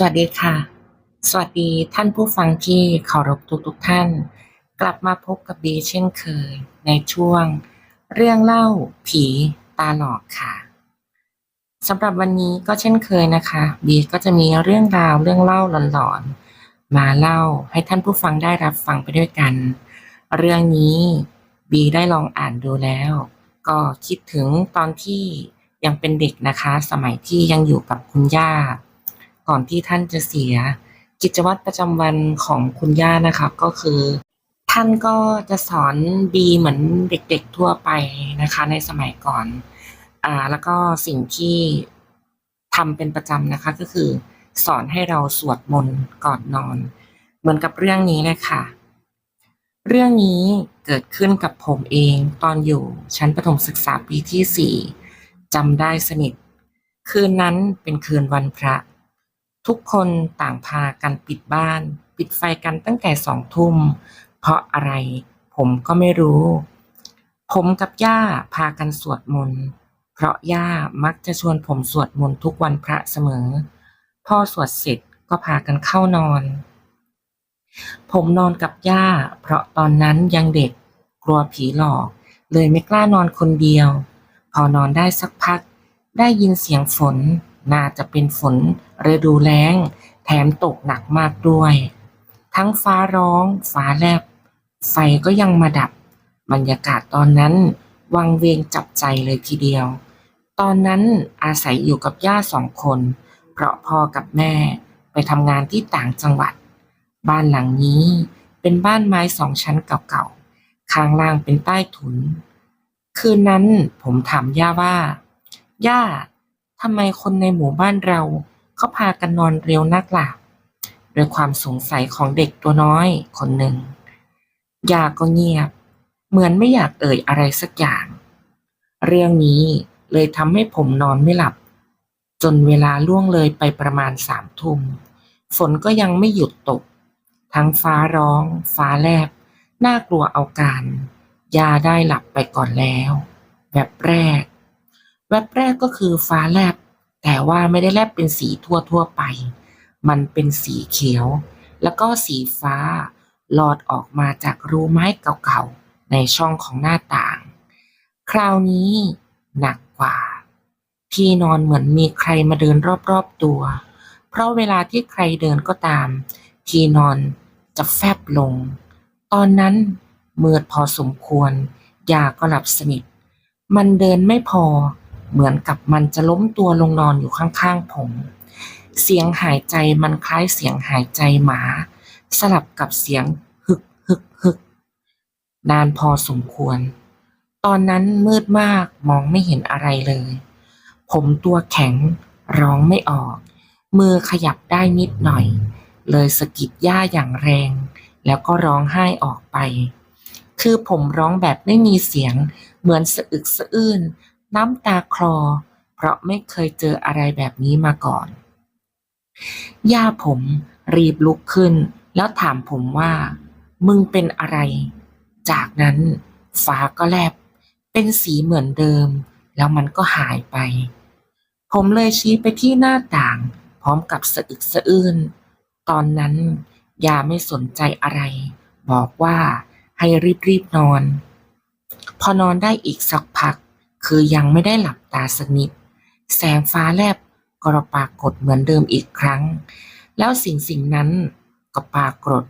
สวัสดีค่ะ สวัสดีท่านผู้ฟังที่เคารพทุกทุกๆท่าน กลับมาพบกับบีเช่นเคย ในช่วง เรื่องเล่าผีตาหลอกค่ะสำหรับวันนี้ก็เช่นเคยนะคะบีก็จะมีเรื่องราวเรื่องเล่าหลอนๆมาเล่าให้ท่านผู้ฟังได้รับฟังไปด้วยกัน เรื่องนี้บีได้ลองอ่านดูแล้ว ก็คิดถึงตอนที่ยังเป็นเด็กนะคะ สมัยที่ยังอยู่กับคุณย่า ก่อนที่ท่านจะเสีย กิจวัตรประจำวันของคุณย่านะคะ ก็คือ ท่านก็จะสอนบีเหมือนเด็กๆทั่วไปนะคะ ในสมัยก่อนอ่าแล้วก็สิ่งที่ทำเป็นประจำนะคะก็คือ สอนให้เราสวดมนต์ก่อนนอน เหมือนกับเรื่องนี้เลยค่ะ เรื่องนี้เกิดขึ้นกับผมเองตอนอยู่ชั้นประถมศึกษาปีที่สี่จำได้สนิท คืนนั้นเป็นคืนวันพระ ทุกคนต่างพากันปิดบ้าน ปิดไฟกันตั้งแต่สองทุ่ม เพราะอะไร ผมก็ไม่รู้ ผมกับย่าพากันสวดมนต์เพราะย่ามักจะชวนผมสวดมนต์ทุกวันพระเสมอพอสวดเสร็จก็พากันเข้านอน ผมนอนกับย่า เพราะตอนนั้นยังเด็กกลัวผีหลอก เลยไม่กล้านอนคนเดียว พอนอนได้สักพัก ได้ยินเสียงฝน น่าจะเป็นฝนฤดูแล้ง แถมตกหนักมากด้วย ทั้งฟ้าร้องฟ้าแลบ ไฟก็ยังมาดับ บรรยากาศตอนนั้น วังเวงจับใจเลยทีเดียว ตอนนั้นอาศัยอยู่กับย่าสองคน เพราะพ่อกับแม่ไปทำงานที่ต่างจังหวัด บ้านหลังนี้เป็นบ้านไม้สองชั้นเก่าๆ ข้างล่างเป็นใต้ถุน คืนนั้นผมถามย่าว่า ย่า ทำไมคนในหมู่บ้านเราเขาพากันนอนเร็วนักล่ะ ด้วยความสงสัยของเด็กตัวน้อยคนหนึ่ง ยาก็เงียบ เหมือนไม่อยากเอ่ยอะไรสักอย่าง เรื่องนี้เลยทำให้ผมนอนไม่หลับ จนเวลาล่วงเลยไปประมาณสามทุ่ม ฝนก็ยังไม่หยุดตก ทั้งฟ้าร้อง ฟ้าแลบ น่ากลัวเอาการ ยาได้หลับไปก่อนแล้ว แบบแรก แวบแรกก็คือฟ้าแลบ แต่ว่าไม่ได้แลบเป็นสีทั่วทั่วไป มันเป็นสีเขียว แล้วก็สีฟ้าหลอดออกมาจากรูไม้เก่าๆ ในช่องของหน้าต่าง คราวนี้หนักกว่า ที่นอนเหมือนมีใครมาเดินรอบๆตัว เพราะเวลาที่ใครเดินก็ตาม ที่นอนจะแฟบลง ตอนนั้นมืดพอสมควร ยาก็หลับสนิท มันเดินไม่พอ เหมือนกับมันจะล้มตัวลงนอนอยู่ข้างๆผม เสียงหายใจมันคล้ายเสียงหายใจหมา สลับกับเสียงฮึกฮึกฮึกนานพอสมควร ตอนนั้นมืดมากมองไม่เห็นอะไรเลย ผมตัวแข็งร้องไม่ออก มือขยับได้นิดหน่อย เลยสะกิดย่าอย่างแรง แล้วก็ร้องไห้ออกไป คือผมร้องแบบไม่มีเสียง เหมือนสะอึกสะอื้น น้ำตาคลอ เพราะไม่เคยเจออะไรแบบนี้มาก่อน ย่าผมรีบลุกขึ้น แล้วถามผมว่า มึงเป็นอะไร จากนั้นฟ้าก็แลบ เป็นสีเหมือนเดิม แล้วมันก็หายไป ผมเลยชี้ไปที่หน้าต่าง พร้อมกับสะอึกสะอื้น ตอนนั้นยาไม่สนใจอะไร บอกว่าให้รีบๆนอน พอนอนได้อีกสักพัก คือยังไม่ได้หลับตาสนิท แสงฟ้าแลบก็ปรากฏเหมือนเดิมอีกครั้ง แล้วสิ่งสิ่งนั้นก็ปรากฏ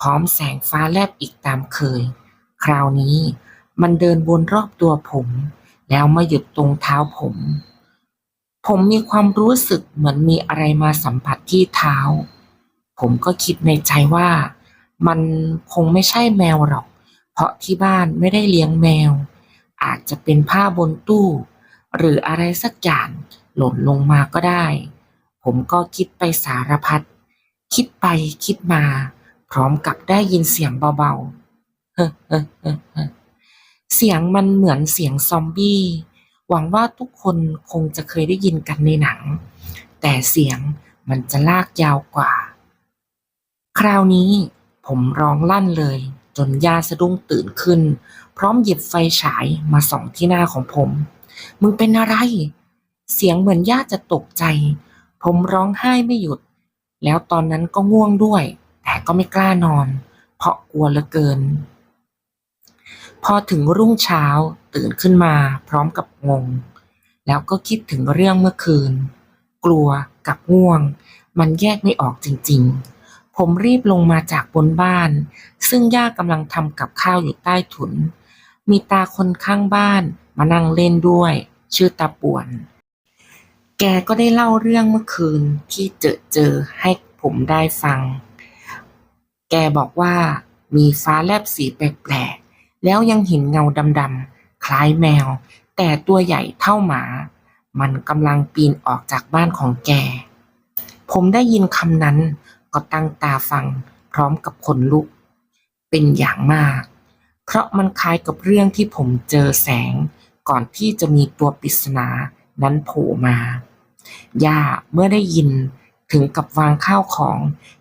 พร้อมแสงฟ้าแลบอีกตามเคย คราวนี้มันเดินวนรอบตัวผม แล้วมาหยุดตรงเท้าผม ผมมีความรู้สึกเหมือนมีอะไรมาสัมผัสที่เท้า ผมก็คิดในใจว่ามันคงไม่ใช่แมวหรอก เพราะที่บ้านไม่ได้เลี้ยงแมว อาจจะเป็นผ้าบนตู้ หรืออะไรสักอย่างหล่นลงมาก็ได้ ผมก็คิดไปสารพัด คิดไปคิดมา พร้อมกับได้ยินเสียงเบาๆเฮ้เฮ้เฮ้เฮ้เสียงมันเหมือนเสียงซอมบี้ หวังว่าทุกคนคงจะเคยได้ยินกันในหนัง แต่เสียงมันจะลากยาวกว่า คราวนี้ผมร้องลั่นเลย จนย่าสะดุ้งตื่นขึ้น พร้อมหยิบไฟฉายมาส่องที่หน้าของผม มึงเป็นอะไร เสียงเหมือนย่าจะตกใจ ผมร้องไห้ไม่หยุด แล้วตอนนั้นก็ง่วงด้วย แต่ก็ไม่กล้านอน เพราะกลัวเหลือเกิน พอถึงรุ่งเช้าตื่นขึ้นมาพร้อมกับงง แล้วก็คิดถึงเรื่องเมื่อคืน กลัวกับง่วง มันแยกไม่ออกจริง ๆผมรีบลงมาจากบนบ้าน ซึ่งย่ากำลังทำกับข้าวอยู่ใต้ถุน มีตาคนข้างบ้าน มานั่งเล่นด้วย ชื่อตาป่วน แกก็ได้เล่าเรื่องเมื่อคืนที่เจอเจอให้ผมได้ฟัง แกบอกว่ามีฟ้าแลบสีแปลกๆ แล้วยังเห็นเงาดำๆ คล้ายแมว แต่ตัวใหญ่เท่าหมา มันกำลังปีนออกจากบ้านของแก ผมได้ยินคำนั้นก็ตั้งตาฟังพร้อมกับขนลุก เป็นอย่างมาก เพราะมันคล้ายกับเรื่องที่ผมเจอแสง ก่อนที่จะมีตัวปริศนานั้นโผล่มาย่าเมื่อได้ยินถึงกับวางข้าวของ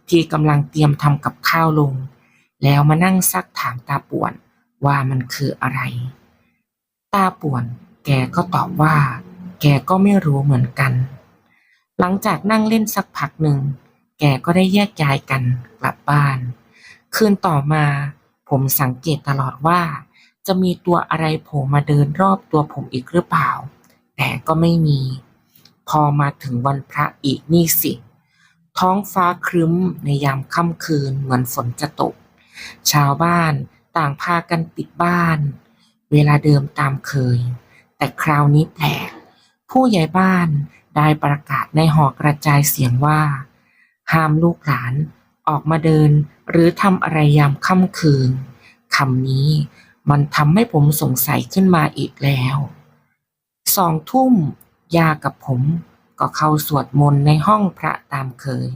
ที่กำลังเตรียมทำกับข้าวลง แล้วมานั่งซักถามตาป่วนว่ามันคืออะไร ตาป่วน แกก็ตอบว่า แกก็ไม่รู้เหมือนกัน หลังจากนั่งเล่นสักพักหนึ่ง แกก็ได้แยกย้ายกันกลับบ้าน คืนต่อมา ผมสังเกตตลอดว่า จะมีตัวอะไรโผล่มาเดินรอบตัวผมอีกหรือเปล่า แต่ก็ไม่มี พอมาถึงวันพระอีกนี่สิ ท้องฟ้าครึ้มในยามค่ำคืนเหมือนฝนจะตก ชาวบ้านต่างพากันปิดบ้าน เวลาเดิมตามเคย แต่คราวนี้แปลก ผู้ใหญ่บ้านได้ประกาศในหอกระจายเสียงว่า ห้ามลูกหลาน ออกมาเดิน หรือทำอะไรยามค่ำคืนคำนี้มันทำให้ผมสงสัยขึ้นมาอีกแล้วสองทุ่ม ยากับผมก็เข้าสวดมนต์ในห้องพระตามเคย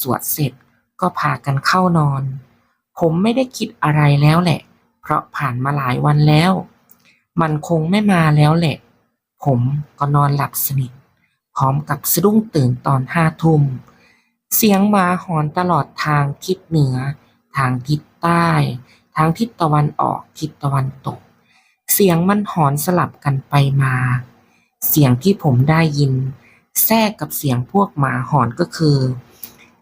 สวดเสร็จก็พากันเข้านอน ผมไม่ได้คิดอะไรแล้วแหละ เพราะผ่านมาหลายวันแล้ว มันคงไม่มาแล้วแหละ ผมก็นอนหลับสนิท พร้อมกับสะดุ้งตื่นตอนห้าทุ่ม เสียงหมาหอนตลอดทางทิศเหนือ ทางทิศใต้ ทางทิศตะวันออก ทิศตะวันตก เสียงมันหอนสลับกันไปมา เสียงที่ผมได้ยิน แทรกกับเสียงพวกหมาหอนก็คือ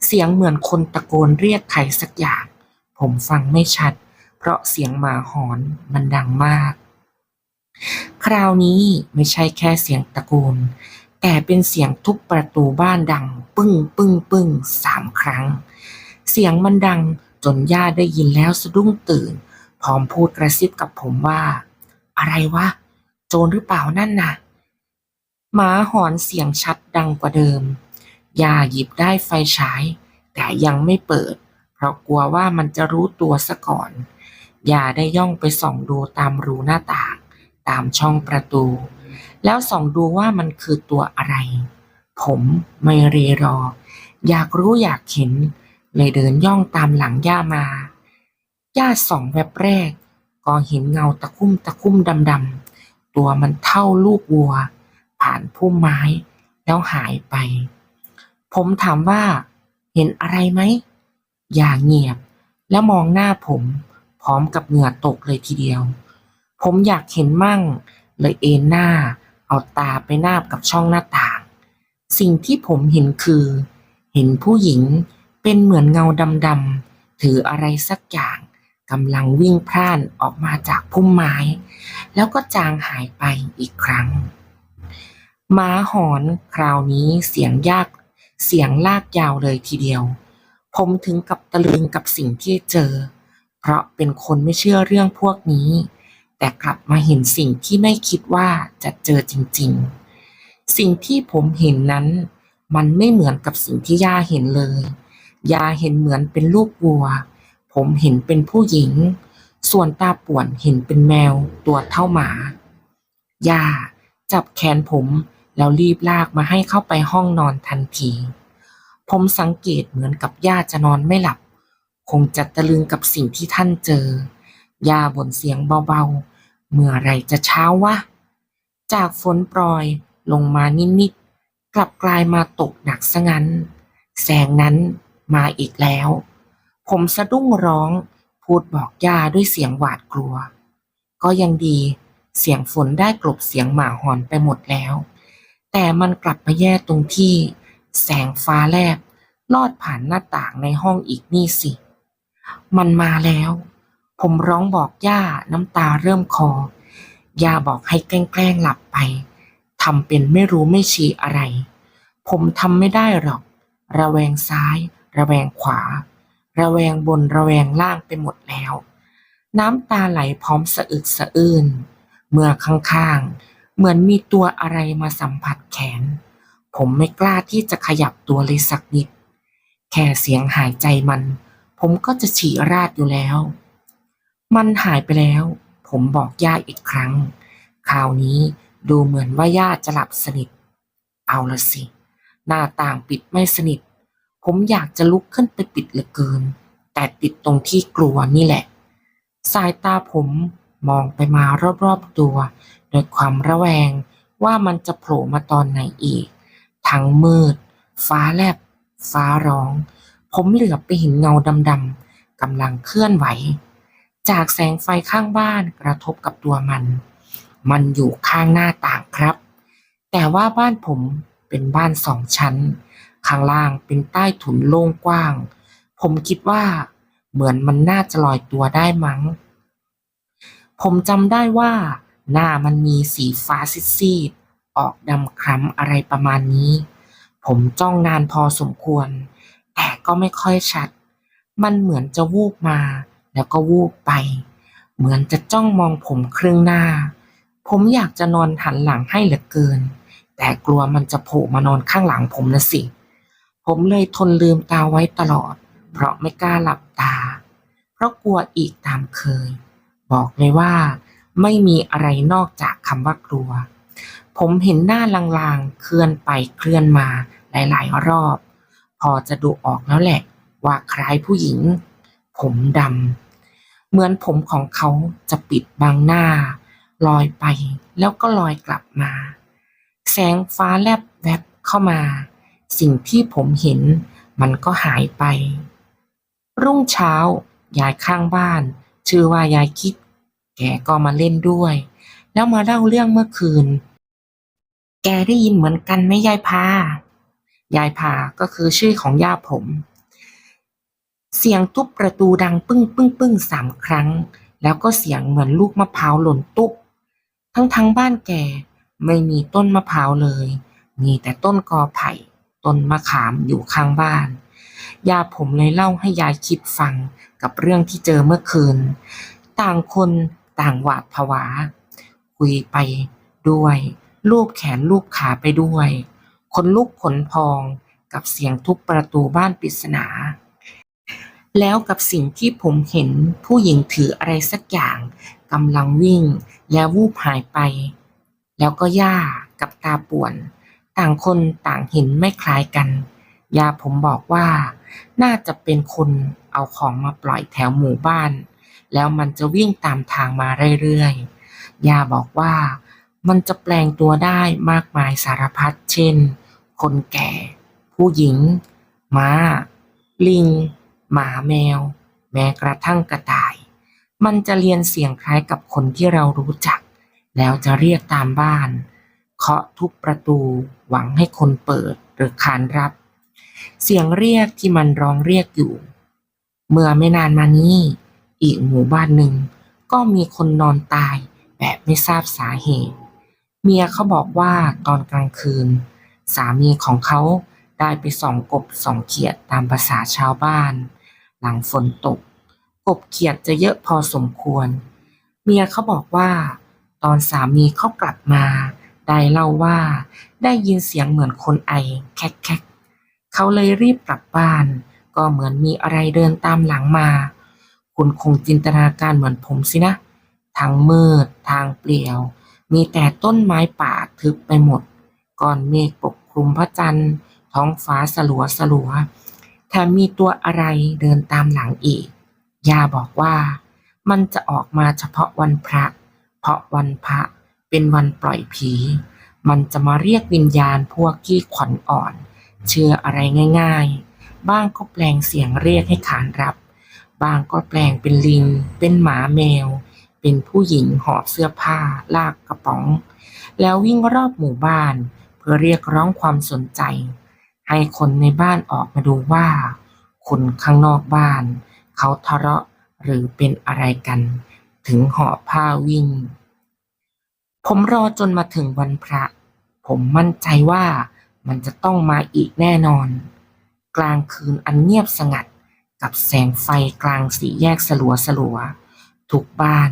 เสียงเหมือนคนตะโกนเรียกใครสักอย่าง ผมฟังไม่ชัด เพราะเสียงหมาหอนมันดังมาก คราวนี้ไม่ใช่แค่เสียงตะโกน แต่เป็นเสียงทุบประตูบ้านดัง ปึ้งปึ้งปึ้งสามครั้ง เสียงมันดังจนย่าได้ยินแล้วสะดุ้งตื่น พร้อมพูดกระซิบกับผมว่า อะไรวะ โจรหรือเปล่านั่นน่ะหมาหอนเสียงชัดดังกว่าเดิมย่าหยิบได้ไฟฉาย แต่ยังไม่เปิด เพราะกลัวว่ามันจะรู้ตัวซะก่อนย่าได้ย่องไปส่องดูตามรูหน้าต่าง ตามช่องประตู แล้วส่องดูว่ามันคือตัวอะไร ผมไม่เรรอ อยากรู้อยากเห็น เลยเดินย่องตามหลังย่ามา ย่าส่องแวบแรก ก็เห็นเงาตะคุ่มตะคุ่มดำๆ ตัวมันเท่าลูกวัว ผ่านพุ่มไม้ แล้วหายไป ผมถามว่า เห็นอะไรไหม อย่าเงียบ แล้วมองหน้าผม พร้อมกับเหงื่อตกเลยทีเดียวผมอยากเห็นมั่ง เลยเอนหน้า เอาตาไปนาบกับช่องหน้าต่าง สิ่งที่ผมเห็นคือ เห็นผู้หญิงเป็นเหมือนเงาดำๆถืออะไรสักอย่างกำลังวิ่งพล่านออกมาจากพุ่มไม้ แล้วก็จางหายไปอีกครั้งหมาหอนคราวนี้เสียงยาก เสียงลากยาวเลยทีเดียว ผมถึงกับตะลึงกับสิ่งที่เจอ เพราะเป็นคนไม่เชื่อเรื่องพวกนี้ แต่กลับมาเห็นสิ่งที่ไม่คิดว่าจะเจอจริง ๆ สิ่งที่ผมเห็นนั้น มันไม่เหมือนกับสิ่งที่ย่าเห็นเลย ย่าเห็นเหมือนเป็นลูกวัว ผมเห็นเป็นผู้หญิง ส่วนตาป่วนเห็นเป็นแมวตัวเท่าหมา ย่าจับแขนผมแล้วรีบลากมาให้เข้าไปห้องนอนทันที ผมสังเกตเหมือนกับย่าจะนอนไม่หลับ คงจะตะลึงกับสิ่งที่ท่านเจอ ย่าบ่นเสียงเบาๆ เมื่อไรจะเช้าวะ จากฝนโปรยลงมานิดๆ กลับกลายมาตกหนักซะงั้น แสงนั้นมาอีกแล้ว ผมสะดุ้งร้องพูดบอกย่าด้วยเสียงหวาดกลัว ก็ยังดีเสียงฝนได้กลบเสียงหมาหอนไปหมดแล้ว แต่มันกลับมาแย่ตรงที่ แสงฟ้าแลบลอดผ่านหน้าต่างในห้องอีกนี่สิ มันมาแล้ว ผมร้องบอกย่าน้ำตาเริ่มคอย่าบอกให้แกล้งหลับไปทำเป็นไม่รู้ไม่ชี้อะไร ผมทำไม่ได้หรอก ระแวงซ้าย ระแวงขวา ระแวงบนระแวงล่างไปหมดแล้ว น้ำตาไหลพร้อมสะอึกสะอื้นเมื่อข้างๆ เหมือนมีตัวอะไรมาสัมผัสแขน ผมไม่กล้าที่จะขยับตัวเลยสักนิด แค่เสียงหายใจมัน ผมก็จะฉี่ราดอยู่แล้ว มันหายไปแล้ว ผมบอกย่าอีกครั้ง คราวนี้ดูเหมือนว่าย่าจะหลับสนิท เอาละสิ หน้าต่างปิดไม่สนิท ผมอยากจะลุกขึ้นไปปิดเหลือเกิน แต่ติดตรงที่กลัวนี่แหละ สายตาผมมองไปมารอบๆตัวด้วยความระแวงว่ามันจะโผล่มาตอนไหนอีก ทั้งมืด ฟ้าแลบ ฟ้าร้อง ผมเหลือบไปเห็นเงาดำๆกำลังเคลื่อนไหว จากแสงไฟข้างบ้านกระทบกับตัวมัน มันอยู่ข้างหน้าต่างครับ แต่ว่าบ้านผมเป็นบ้านสองชั้น ข้างล่างเป็นใต้ถุนโล่งกว้าง ผมคิดว่า เหมือนมันน่าจะลอยตัวได้มั้ง ผมจำได้ว่า หน้ามันมีสีฟ้าซีดๆออกดำคล้ำอะไรประมาณนี้ ผมจ้องนานพอสมควร แต่ก็ไม่ค่อยชัด มันเหมือนจะวูบมา แล้วก็วูบไป เหมือนจะจ้องมองผมครึ่งหน้า ผมอยากจะนอนหันหลังให้เหลือเกิน แต่กลัวมันจะโผล่มานอนข้างหลังผมนะสิ ผมเลยทนลืมตาไว้ตลอด เพราะไม่กล้าหลับตา เพราะกลัวอีกตามเคย บอกเลยว่า ไม่มีอะไรนอกจากคำว่ากลัว ผมเห็นหน้าลางๆ เคลื่อนไปเคลื่อนมาหลายๆ รอบ พอจะดูออกแล้วแหละว่าคล้ายผู้หญิง ผมดำ เหมือนผมของเขาจะปิดบังหน้า ลอยไปแล้วก็ลอยกลับมา แสงฟ้าแลบแวบเข้ามา สิ่งที่ผมเห็นมันก็หายไป รุ่งเช้ายายข้างบ้าน ชื่อว่ายายคิด แกก็มาเล่นด้วย แล้วมาเล่าเรื่องเมื่อคืน แกได้ยินเหมือนกันไหมยายพายายพาก็คือชื่อของย่าผม เสียงทุบประตูดังปึ้งปึ้งปึ้งสามครั้ง แล้วก็เสียงเหมือนลูกมะพร้าวหล่นตุ๊บทั้งทั้งบ้านแกไม่มีต้นมะพร้าวเลย มีแต่ต้นกอไผ่ ต้นมะขามอยู่ข้างบ้าน ยาผมเลยเล่าให้ยายคิดฟังกับเรื่องที่เจอเมื่อคืน ต่างคนต่างหวาดผวา คุยไปด้วย ลูบแขนลูบขาไปด้วย คนลุกขนพองกับเสียงทุบประตูบ้านปริศนา แล้วกับสิ่งที่ผมเห็นผู้หญิงถืออะไรสักอย่างกำลังวิ่ง แล้ววูบหายไป แล้วก็ย่ากับตาป่วน ต่างคนต่างเห็นไม่คล้ายกัน ยาผมบอกว่า น่าจะเป็นคนเอาของมาปล่อยแถวหมู่บ้าน แล้วมันจะวิ่งตามทางมาเรื่อยๆ ยาบอกว่ามันจะแปลงตัวได้มากมายสารพัดเช่น คนแก่ ผู้หญิง ม้า ลิง หมาแมว แม้กระทั่งกระต่าย มันจะเรียนเสียงคล้ายกับคนที่เรารู้จัก แล้วจะเรียกตามบ้าน เคาะทุกประตูหวังให้คนเปิดหรือขานรับ เสียงเรียกที่มันร้องเรียกอยู่ เมื่อไม่นานมานี้ อีกหมู่บ้านหนึ่ง ก็มีคนนอนตายแบบไม่ทราบสาเหตุ เมียเขาบอกว่าตอนกลางคืน สามีของเขาได้ไปส่องกบส่องเขียดตามภาษาชาวบ้าน หลังฝนตก กบเขียดจะเยอะพอสมควร เมียเขาบอกว่า ตอนสามีเขากลับมาได้เล่าว่าได้ยินเสียงเหมือนคนไอแคกแคกเขาเลยรีบกลับบ้าน ก็เหมือนมีอะไรเดินตามหลังมา คุณคงจินตนาการเหมือนผมสินะ ทางมืด ทางเปลี่ยว มีแต่ต้นไม้ป่าทึบไปหมด ก่อนเมฆปกคลุมพระจันทร์ ท้องฟ้าสลัวสลัว แถมมีตัวอะไรเดินตามหลังอีก ย่าบอกว่า มันจะออกมาเฉพาะวันพระ เพราะวันพระเป็นวันปล่อยผี มันจะมาเรียกวิญญาณพวกที่ขวัญอ่อน เชื่ออะไรง่าย ๆ บ้างก็แปลงเสียงเรียกให้ขานรับบางก็แปลงเป็นลิง เป็นหมาแมว เป็นผู้หญิงหอบเสื้อผ้า ลากกระป๋อง แล้ววิ่งรอบหมู่บ้าน เพื่อเรียกร้องความสนใจ ให้คนในบ้านออกมาดูว่า คนข้างนอกบ้าน เขาทะเลาะหรือเป็นอะไรกัน ถึงห่อผ้าวิ่ง ผมรอจนมาถึงวันพระ ผมมั่นใจว่ามันจะต้องมาอีกแน่นอน กลางคืนอันเงียบสงัดกับแสงไฟกลางสี่แยกสลัวสลัวๆทุกบ้าน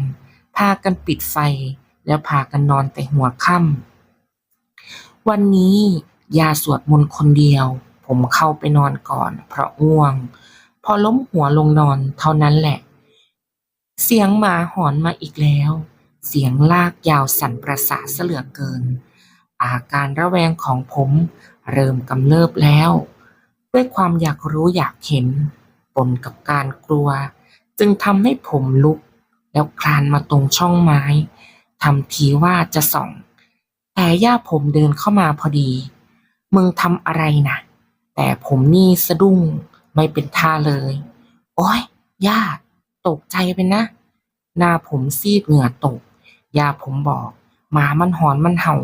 พากันปิดไฟแล้วพากันนอนแต่หัวค่ำวันนี้ ยาสวดมนต์คนเดียว ผมเข้าไปนอนก่อน เพราะง่วง พอล้มหัวลงนอนเท่านั้นแหละ เสียงหมาหอนมาอีกแล้ว เสียงลากยาวสั่นประสาทเสลือเกิน อาการระแวงของผมเริ่มกำเริบแล้ว ด้วยความอยากรู้อยากเห็นปนกับการกลัว จึงทำให้ผมลุก แล้วคลานมาตรงช่องไม้ทำทีว่าจะส่อง แต่ย่าผมเดินเข้ามาพอดี มึงทำอะไรนะแต่ผมนี่สะดุ้งไม่เป็นท่าเลย โอ้ยย่าตกใจไปนะ หน้าผมซีดเหงื่อตกย่าผมบอกหมามันหอนมันเห่า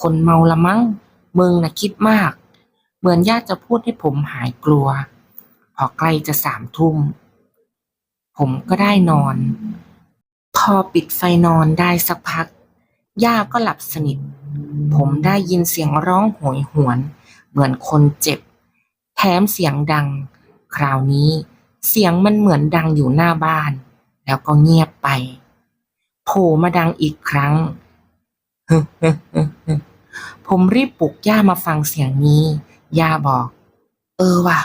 คนเมาละมั้งมึงนะคิดมาก เหมือนย่าจะพูดให้ผมหายกลัว พอใกล้จะสามทุ่ม ผมก็ได้นอน พอปิดไฟนอนได้สักพัก ย่าก็หลับสนิท ผมได้ยินเสียงร้องโหยหวน เหมือนคนเจ็บ แถมเสียงดัง คราวนี้เสียงมันเหมือนดังอยู่หน้าบ้าน แล้วก็เงียบไป โผล่มาดังอีกครั้ง ผมรีบปลุกย่ามาฟังเสียงนี้ ย่าบอก เออว่ะ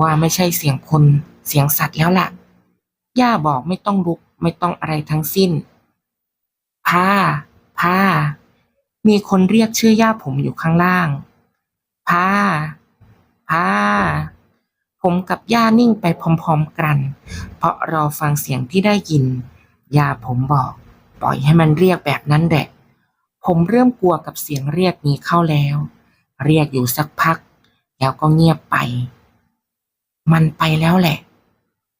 ว่าไม่ใช่เสียงคน เสียงสัตว์แล้วล่ะ ย่าบอกไม่ต้องลุก ไม่ต้องอะไรทั้งสิ้นพาพา มีคนเรียกชื่อย่าผมอยู่ข้างล่าง พา พา ผมกับย่านิ่งไปพร้อมๆกัน เพราะรอฟังเสียงที่ได้ยิน ย่าผมบอก ปล่อยให้มันเรียกแบบนั้นแหละ ผมเริ่มกลัวกับเสียงเรียกนี้เข้าแล้ว เรียกอยู่สักพัก แล้วก็เงียบไป มันไปแล้วแหละ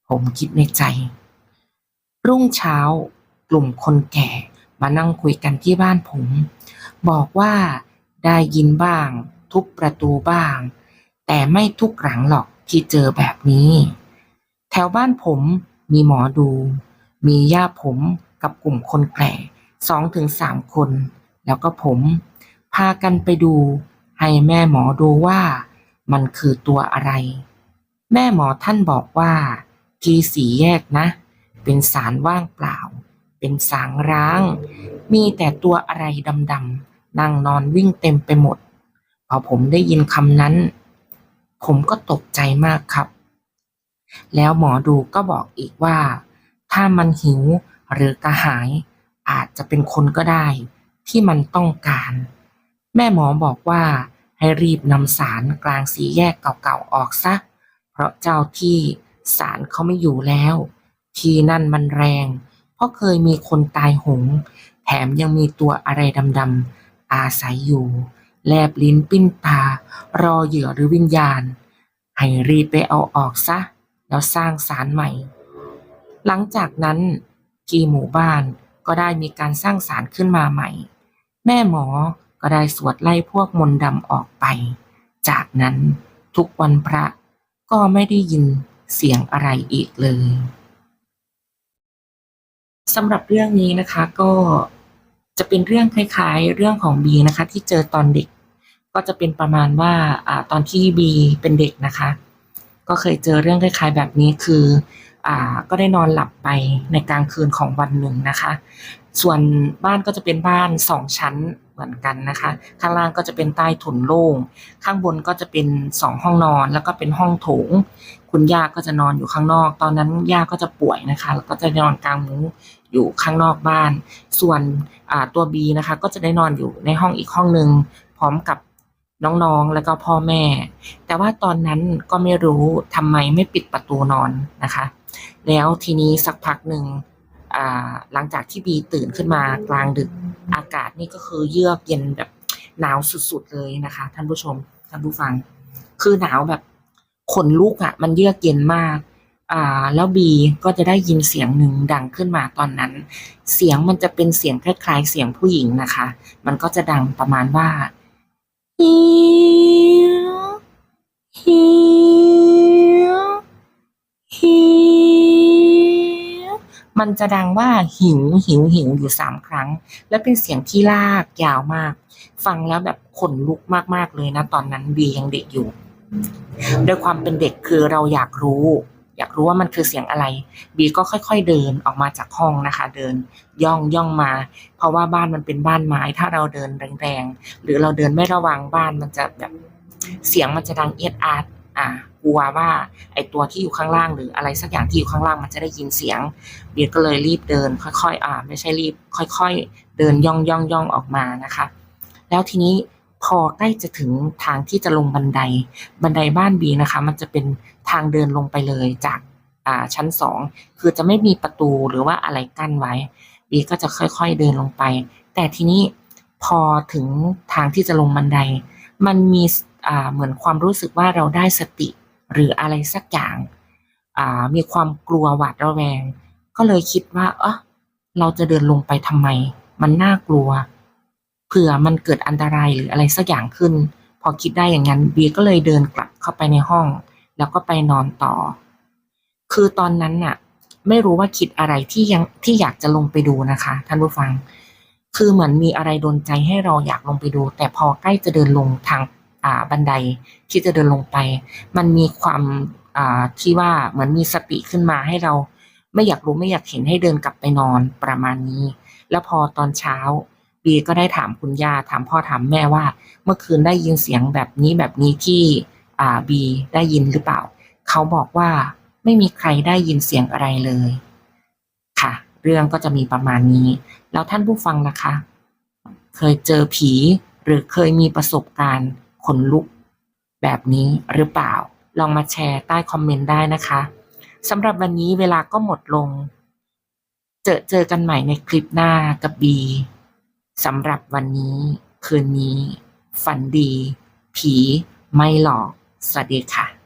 ผมคิดในใจ รุ่งเช้ากลุ่มคนแก่มานั่งคุยกันที่บ้านผม บอกว่าได้ยินบ้าง ทุบประตูบ้าง แต่ไม่ทุกหลังหรอกที่เจอแบบนี้ แถวบ้านผมมีหมอดู มีย่าผมกับกลุ่มคนแก่สองถึงสามคน แล้วก็ผม พากันไปดู ให้แม่หมอดูว่ามันคือตัวอะไร แม่หมอท่านบอกว่าที่สีแยกนะ เป็นสารว่างเปล่า เป็นสางร้าง มีแต่ตัวอะไรดำๆนั่งนอนวิ่งเต็มไปหมด พอผมได้ยินคำนั้น ผมก็ตกใจมากครับ แล้วหมอดูก็บอกอีกว่า ถ้ามันหิวหรือกระหาย อาจจะเป็นคนก็ได้ ที่มันต้องการ แม่หมอบอกว่าให้รีบนำสารกลางสีแยกเก่าๆออกซะ เพราะเจ้าที่สารเขาไม่อยู่แล้ว ที่นั่นมันแรง เพราะเคยมีคนตายหง แถมยังมีตัวอะไรดำๆอาศัยอยู่ แลบลิ้นปิ้นตา รอเหยื่อหรือวิญญาณ ให้รีบไปเอาออกซะ แล้วสร้างสารใหม่ หลังจากนั้นที่หมู่บ้านก็ได้มีการสร้างสารขึ้นมาใหม่ แม่หมอก็ได้สวดไล่พวกมนต์ดำออกไป จากนั้นทุกวันพระก็ไม่ได้ยินเสียงอะไรอีกเลย สำหรับเรื่องนี้นะคะก็จะเป็นเรื่องคล้ายๆ เรื่องของบีนะคะ ที่เจอตอนเด็ก ก็จะเป็นประมาณว่าอ่าตอนที่บีเป็นเด็กนะคะ ก็เคยเจอเรื่องคล้าย ๆ แบบนี้คืออ่าก็ได้นอนหลับไปในกลางคืนของวันหนึ่งนะคะ ส่วนบ้านก็จะเป็นบ้านสองชั้นเหมือนกันนะคะ ข้างล่างก็จะเป็นใต้ถุนโล่งข้างบนก็จะเป็นสองห้องนอน แล้วก็เป็นห้องโถง คุณย่าก็จะนอนอยู่ข้างนอก ตอนนั้นย่าก็จะป่วยนะคะแล้วก็จะนอนกลางมุ้งอยู่ข้างนอกบ้าน ส่วนตัวบีนะคะ ก็จะได้นอนอยู่ในห้องอีกห้องหนึ่งพร้อมกับน้องๆ แล้วก็พ่อแม่ แต่ว่าตอนนั้นก็ไม่รู้ทำไมไม่ปิดประตูนอนนะคะ แล้วทีนี้สักพักหนึ่งหลังจากที่บีตื่นขึ้นมากลางดึกอากาศนี่ก็คือเยือกเย็นแบบหนาวสุดๆเลยนะคะ ท่านผู้ชมท่านผู้ฟัง คือหนาวแบบ ขนลุกอะ่ะ มันเยือกเย็นมาก อ่า แล้วบีก็จะได้ยินเสียงหนึ่งดังขึ้นมาตอนนั้น เสียงมันจะเป็นเสียงคล้ายๆ เสียงผู้หญิงนะคะ มันก็จะดังประมาณว่าอีหิวหิวมันจะดังว่าหิวหิวหิวอยู่สามครั้ง และเป็นเสียงที่ลากยาวมาก ฟังแล้วแบบขนลุกมากๆเลยนะ ตอนนั้นบียังเด็กอยู่ โดยความเป็นเด็กคือเราอยากรู้ อยากรู้ว่ามันคือเสียงอะไร บีก็ค่อยๆเดินออกมาจากห้องนะคะ เดินย่องย่องมา เพราะว่าบ้านมันเป็นบ้านไม้ ถ้าเราเดินแรงๆ หรือเราเดินไม่ระวังบ้านมันจะแบบเสียงมันจะดังเอียดอาร์ตอ่ากลัวว่าไอตัวที่อยู่ข้างล่างหรืออะไรสักอย่างที่อยู่ข้างล่างมันจะได้ยินเสียง เบียก็เลยรีบเดิน ค่อยๆ อ่า ไม่ใช่รีบ ค่อย ๆ เดินย่องย่องย่องออกมานะคะ แล้วทีนี้ พอใกล้จะถึงทางที่จะลงบันได บันไดบ้านบีนะคะ มันจะเป็นทางเดินลงไปเลยจากอ่าชั้นสองคือจะไม่มีประตูหรือว่าอะไรกั้นไว้ บีก็จะค่อยๆเดินลงไป แต่ทีนี้พอถึงทางที่จะลงบันได มันมีอ่าเหมือนความรู้สึกว่าเราได้สติหรืออะไรสักอย่างอ่ามีความกลัวหวาดระแวง ก็เลยคิดว่าเออเราจะเดินลงไปทำไม มันน่ากลัว เผื่อมันเกิดอันตรายหรืออะไรสักอย่างขึ้น พอคิดได้อย่างนั้นเบียก็เลยเดินกลับเข้าไปในห้อง แล้วก็ไปนอนต่อ คือตอนนั้นน่ะ ไม่รู้ว่าคิดอะไรที่ยังที่อยากจะลงไปดูนะคะ ท่านผู้ฟัง คือเหมือนมีอะไรโดนใจให้เราอยากลงไปดู แต่พอใกล้จะเดินลงทางอ่าบันไดที่จะเดินลงไป มันมีความอ่าที่ว่าเหมือนมีสติขึ้นมาให้เรา ไม่อยากรู้ไม่อยากเห็นให้เดินกลับไปนอนประมาณนี้ แล้วพอตอนเช้า บีก็ได้ถามคุณย่าถามพ่อถามแม่ว่า เมื่อคืนได้ยินเสียงแบบนี้แบบนี้ที่อ่าบีได้ยินหรือเปล่า เขาบอกว่าไม่มีใครได้ยินเสียงอะไรเลย ค่ะ เรื่องก็จะมีประมาณนี้ แล้วท่านผู้ฟังนะคะ เคยเจอผีหรือเคยมีประสบการณ์ขนลุก แบบนี้หรือเปล่า ลองมาแชร์ใต้คอมเมนต์ได้นะคะสำหรับวันนี้เวลาก็หมดลง เจอเจอกันใหม่ในคลิปหน้ากับบี สำหรับวันนี้ คืนนี้ ฝันดี ผี ไม่หลอก สวัสดีค่ะ